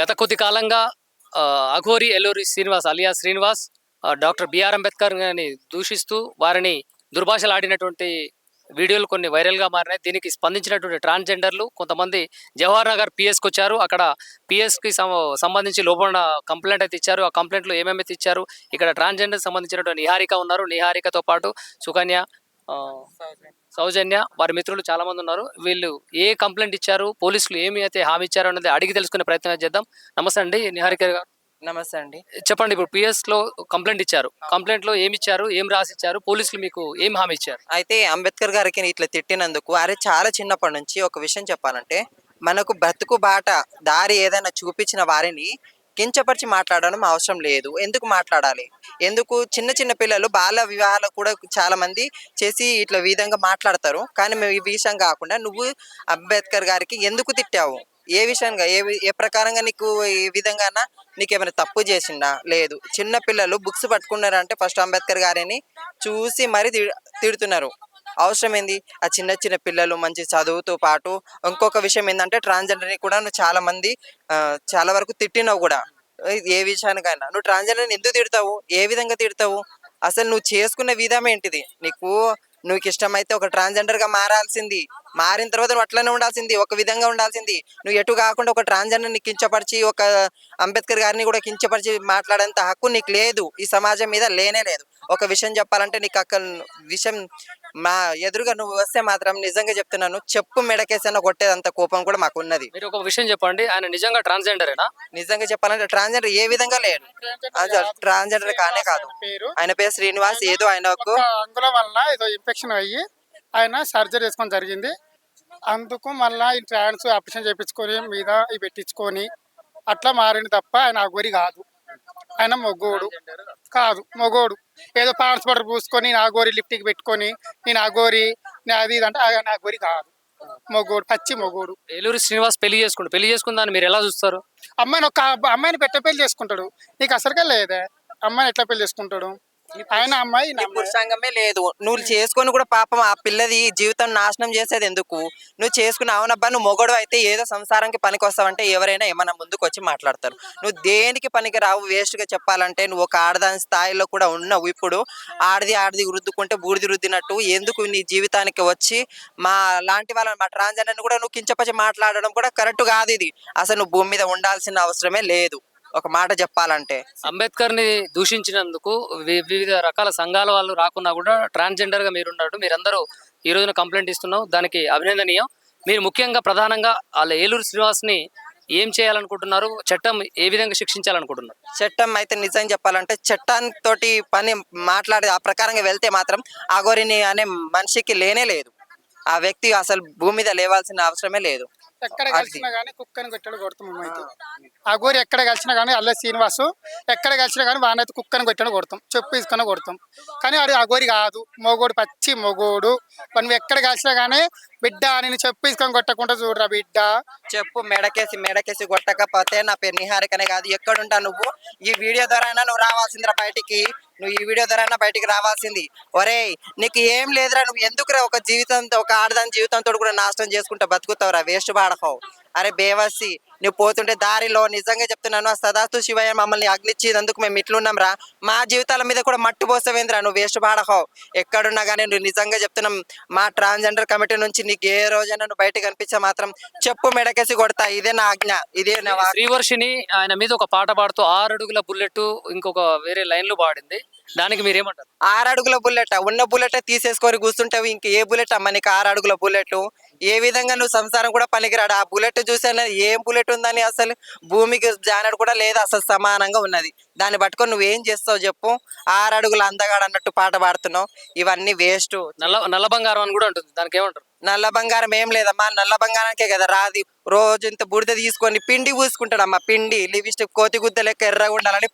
గత కొద్ది కాలంగా Aghori Elluri Srinivas alias Srinivas doctor B R Ambedkar గారిని దూషిస్తూ వారిని దుర్భాషలాడినటువంటి వీడియోలు కొన్ని వైరల్గా మారినాయి. దీనికి స్పందించినటువంటి ట్రాన్స్జెండర్లు కొంతమంది జవహర్ నగర్ పిఎస్కి వచ్చారు. అక్కడ పిఎస్కి సంబంధించి లోపల కంప్లైంట్ అయితే ఇచ్చారు. ఆ కంప్లైంట్లో ఏమేమి ఇచ్చారు ఇక్కడ ట్రాన్స్జెండర్ సంబంధించినటువంటి నిహారిక ఉన్నారు. నిహారికతో పాటు సుకన్య సౌజన్య. వారి మిత్రులు చాలా మంది ఉన్నారు వీళ్ళు ఏ కంప్లైంట్ ఇచ్చారు? పోలీసులు ఏమి అయితే హామీ ఇచ్చారు అనేది అడిగి తెలుసుకునే ప్రయత్నం చేద్దాం. నమస్తే అండి నిహారిక గారు. నమస్తే అండి. చెప్పండి ఇప్పుడు పిఎస్లో కంప్లైంట్ ఇచ్చారు. కంప్లైంట్లో ఏమి ఇచ్చారు? ఏం రాసి ఇచ్చారు పోలీసులు మీకు ఏం హామీ ఇచ్చారు? అయితే అంబేద్కర్ గారికి ఇట్లా తిట్టినందుకు అరే చాలా చిన్నప్పటి నుంచి ఒక విషయం చెప్పాలంటే మనకు బ్రతుకు బాట దారి ఏదైనా చూపించిన వారిని కించపరిచి మాట్లాడడం అవసరం లేదు. ఎందుకు మాట్లాడాలి? ఎందుకు చిన్న చిన్న పిల్లలు బాల వివాహాలు కూడా చాలా మంది చేసి ఇట్లా విధంగా మాట్లాడతారు. కానీ మేము ఈ విషయం కాకుండా నువ్వు అంబేద్కర్ గారికి ఎందుకు తిట్టావు? ఏ విషయంగా? ఏ ఏ ప్రకారంగా నీకు ఏ విధంగా నీకు ఏమైనా తప్పు చేసిందా? లేదు. చిన్న పిల్లలు బుక్స్ పట్టుకున్నారంటే ఫస్ట్ అంబేద్కర్ గారిని చూసి మరి తి- తిడుతున్నారు. అవసరం ఏంది? ఆ చిన్న చిన్న పిల్లలు మంచి చదువుతో పాటు ఇంకొక విషయం ఏంటంటే ట్రాన్స్జెండర్ని కూడా నువ్వు చాలా మంది చాలా వరకు తిట్టినావు కూడా. ఏ విషయానికైనా. నువ్వు ట్రాన్స్జెండర్ని ఎందుకు తిడతావు? ఏ విధంగా తిడతావు? అసలు నువ్వు చేసుకున్న విధం ఏంటిది? నీకు నువ్వు ఇష్టమైతే ఒక ట్రాన్స్జెండర్గా మారాల్సింది. మారిన తర్వాత నువ్వు అట్లనే ఉండాల్సింది ఒక విధంగా ఉండాల్సింది. నువ్వు ఎటు కాకుండా ఒక ట్రాన్స్జెండర్ని కించపరిచి ఒక అంబేద్కర్ గారిని కూడా కించపరిచి మాట్లాడేంత హక్కు నీకు లేదు. ఈ సమాజం మీద లేనే లేదు. ఒక విషయం చెప్పాలంటే నీకు అక్కడ విషయం మా ఎదురుగా నువ్వు వస్తే మాత్రం నిజంగా చెప్తున్నాను చెప్పు మెడకేసన్న కొట్టేదంత కోపం కూడా మాకు ఉన్నది మీరు ఒక విషయం చెప్పండి ఆయన నిజంగా ట్రాన్స్జెండరేనా? నిజంగా చెప్పాలంటే ట్రాన్స్జెండర్ ఏ విధంగా లేడు. అది ట్రాన్స్జెండర్ కానే కాదు. పేరు. ఆయన పేరు శ్రీనివాస్ ఏదో ఆయనకు అంగుళం వల్ల ఏదో ఇన్ఫెక్షన్ అయ్యి ఆయన సర్జరీ చేసుకోవడం జరిగింది. అందుకు మళ్ళా ఈ ట్రాన్స్ ఆపరేషన్ చేయించుకొని మీద ఇవి పెట్టించుకొని అట్లా మారింది తప్ప ఆయన అగోరి కాదు. ఆయన మొగోడు కాదు మొగోడు. ఏదో పాన్స్ పౌడర్ పూసుకొని నా గోరి లిఫ్ట్కి పెట్టుకొని నేను అగోరి నేను అది ఇది అంటే ఆయన అగోరి కాదు. మొగోడు పచ్చి మొగోడు. ఏలూరి శ్రీనివాస్ పెళ్ళి చేసుకుంటారు పెళ్ళి చేసుకుందాన్ని మీరు ఎలా చూస్తారు? అమ్మాయిని ఒక అమ్మాయిని పెట్ట పెళ్ళి చేసుకుంటాడు. నీకు అసలుగా లేదే? అమ్మాయిని ఎట్లా పెళ్ళి చేసుకుంటాడు? ఆయన అమ్మాయి. పురుషాంగమే లేదు. నువ్వు చేసుకొని కూడా పాపం ఆ పిల్లది జీవితం నాశనం చేసేది ఎందుకు? నువ్వు చేసుకున్న అవునబ్బా నువ్వు మొగడు అయితే ఏదో సంసారానికి పనికి వస్తావంటే ఎవరైనా ఏమైనా ముందుకు వచ్చి మాట్లాడతారు. నువ్వు దేనికి పనికి రావు వేస్ట్గా చెప్పాలంటే నువ్వు ఒక ఆడదాని స్థాయిలో కూడా ఉన్నావు ఇప్పుడు. ఆడది ఆడది రుద్దుకుంటే బూడిది రుద్దినట్టు ఎందుకు నీ జీవితానికి వచ్చి మా లాంటి వాళ్ళని మా ట్రాన్స్జెండర్ని కూడా నువ్వు కించపరిచి మాట్లాడడం కూడా కరెక్ట్ కాదు ఇది. అసలు నువ్వు భూమి మీద ఉండాల్సిన అవసరమే లేదు. ఒక మాట చెప్పాలంటే. అంబేద్కర్ని దూషించినందుకు వి- వివిధ రకాల సంఘాల వాళ్ళు రాకున్నా కూడా ట్రాన్స్జెండర్గా మీరు ఉన్నట్టు మీరందరూ ఈ రోజున కంప్లైంట్ ఇస్తున్నాం దానికి అభినందనీయం. మీరు ముఖ్యంగా ప్రధానంగా వాళ్ళ ఏలూరు శ్రీనివాస్ని ఏం చేయాలనుకుంటున్నారు? చట్టం ఏ విధంగా శిక్షించాలనుకుంటున్నారు? చట్టం అయితే నిజం చెప్పాలంటే చట్టానికి పని మాట్లాడే ఆ ప్రకారంగా వెళ్తే మాత్రం అగోరిని అనే మనిషికి లేనే లేదు. ఆ వ్యక్తి అసలు భూమి మీద లేవాల్సిన అవసరమే లేదు. ఎక్కడ. కలిసినా కానీ కుక్కని కొట్టాడు కొడతాం మేమైతే ఆ గోరి ఎక్కడ కలిసినా కానీ అల్ల శ్రీనివాసు ఎక్కడ కలిసినా కానీ వానైతే కుక్కని కొట్టాడు కొడతాం చెప్పు తీసుకొని కొడతాం. కానీ అది అగోరి కాదు మొగోడు పచ్చి మొగోడు. నువ్వు ఎక్కడ కలిసినా కానీ బిడ్డ నేను చెప్పు ఇసుకొని కొట్టకుండా చూడరా బిడ్డ. చెప్పు మెడకేసి మెడకేసి కొట్టకపోతే నా పేరు నిహారికనే కాదు. ఎక్కడుంటా నువ్వు? ఈ వీడియో ద్వారా నువ్వు రావాల్సిందిరా బయటికి? నువ్వు ఈ వీడియో ద్వారా బయటికి రావాల్సింది? ఒరేయ్ నీకు ఏం లేదురా నువ్వు ఎందుకురా ఒక జీవితంతో ఒక ఆడదాని జీవితంతో కూడా నాశనం చేసుకుంటా బతుకుతావురా? వేస్ట్ పాడకవు అరే బేవసి నువ్వు పోతుంటే దారిలో నిజంగా చెప్తున్నాను సదాస్తు శివయ్య మమ్మల్ని అగ్నిచ్చినందుకు మేము ఇట్లున్నాం రా. మా జీవితాల మీద కూడా మట్టు పోసవేంద్రా నువ్వు వేస్ట్ పాడకవు ఎక్కడున్నా కానీ నువ్వు నిజంగా చెప్తున్నాం మా ట్రాన్స్జెండర్ కమిటీ నుంచి నీకు ఏ రోజైనా నువ్వు బయటకు కనిపించే మాత్రం చెప్పు మెడకేసి కొడతా ఇదే నా ఆజ్ఞ ఇదే నా. శ్రీవర్షిని ఆయన మీద ఒక పాట పాడుతూ ఆరు అడుగుల బుల్లెట్ ఇంకొక వేరే లైన్లు పాడింది. దానికి మీరేమంటారు? ఆరు అడుగుల బుల్లెట్ ఉన్న బుల్లెట్ తీసేసుకొని కూర్చుంటావు ఇంక ఏ బుల్లెట్ అమ్మ నీకు ఆరు అడుగుల బుల్లెట్ ఏ విధంగా నువ్వు సంసారం కూడా పనికిరాడు? ఆ బుల్లెట్ చూసాను ఏం బుల్లెట్ ఉందని అసలు భూమికి జానడు కూడా లేదు అసలు సమానంగా ఉన్నది? దాన్ని పట్టుకొని నువ్వేం చేస్తావు చెప్పు? ఆరు అడుగుల అందగాడు అన్నట్టు పాట పాడుతున్నావు. ఇవన్నీ వేస్ట్ నల్ల నల్ల బంగారం అని కూడా ఉంటుంది దానికి ఏమంటారు? నల్ల బంగారం ఏం లేదమ్మా. నల్ల బంగారానికే కదా రాది. రోజు ఇంత బుడిద తీసుకొని పిండి పూసుకుంటాడమ్మా. పిండి లివిస్టిక్ కోతి గుద్ద లెక్క ఎర్రగా ఉండాలని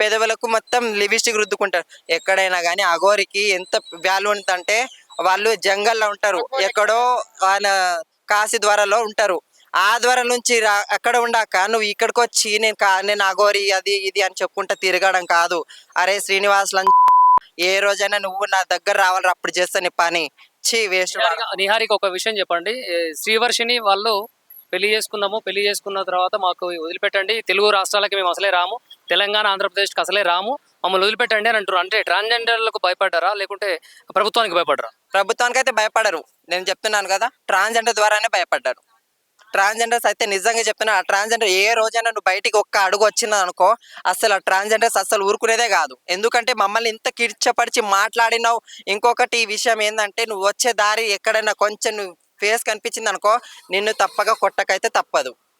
పెదవులకు మొత్తం లివిస్టిక్ రుద్దుకుంటాడు. ఎక్కడైనా కానీ అగోరికి ఎంత వాల్యూ ఉంటుందంటే వాళ్ళు జంగల్లో ఉంటారు. ఎక్కడో ఆయన కాశీ ద్వారాలో ఉంటారు. ఆ ద్వారం నుంచి అక్కడ ఉండాక నువ్వు ఇక్కడికి వచ్చి నేను కా నేను అగోరి అది ఇది అని చెప్పుకుంటా తిరగడం కాదు. అరే శ్రీనివాస్ లం ఏ రోజైనా నువ్వు నా దగ్గర రావాలి అప్పుడు చేస్తా నీ పని. చీ వేస్ట్ నిహారిక- ఒక విషయం చెప్పండి. శ్రీవర్షిని వాళ్ళు పెళ్ళి చేసుకున్నాము. పెళ్ళి చేసుకున్న తర్వాత మాకు వదిలిపెట్టండి. తెలుగు రాష్ట్రాలకి మేము అసలే రాము. తెలంగాణ ఆంధ్రప్రదేశ్కి అసలే రాము. మమ్మల్ని వదిలిపెట్టండి అని అంటారు అంటే ట్రాన్స్జెండర్లకు భయపడ్డారా? లేకుంటే ప్రభుత్వానికి భయపడ్డారా? ప్రభుత్వానికి అయితే భయపడరు. నేను చెప్తున్నాను కదా ట్రాన్స్జెండర్ ద్వారానే భయపడ్డారు. ట్రాన్స్జెండర్స్ అయితే నిజంగా చెప్తున్నా ఆ ట్రాన్స్జెండర్ ఏ రోజైనా నువ్వు బయటికి ఒక్క అడుగు వచ్చింది అనుకో అసలు ఆ ట్రాన్స్జెండర్స్ అసలు ఊరుకునేదే కాదు. ఎందుకంటే మమ్మల్ని ఇంత కిర్చపరిచి మాట్లాడినావు. ఇంకొకటి ఈ విషయం ఏంటంటే నువ్వు వచ్చే దారి ఎక్కడైనా కొంచెం నువ్వు ఫేస్ కనిపించింది అనుకో నిన్ను తప్పగా కొట్టకైతే తప్పదు.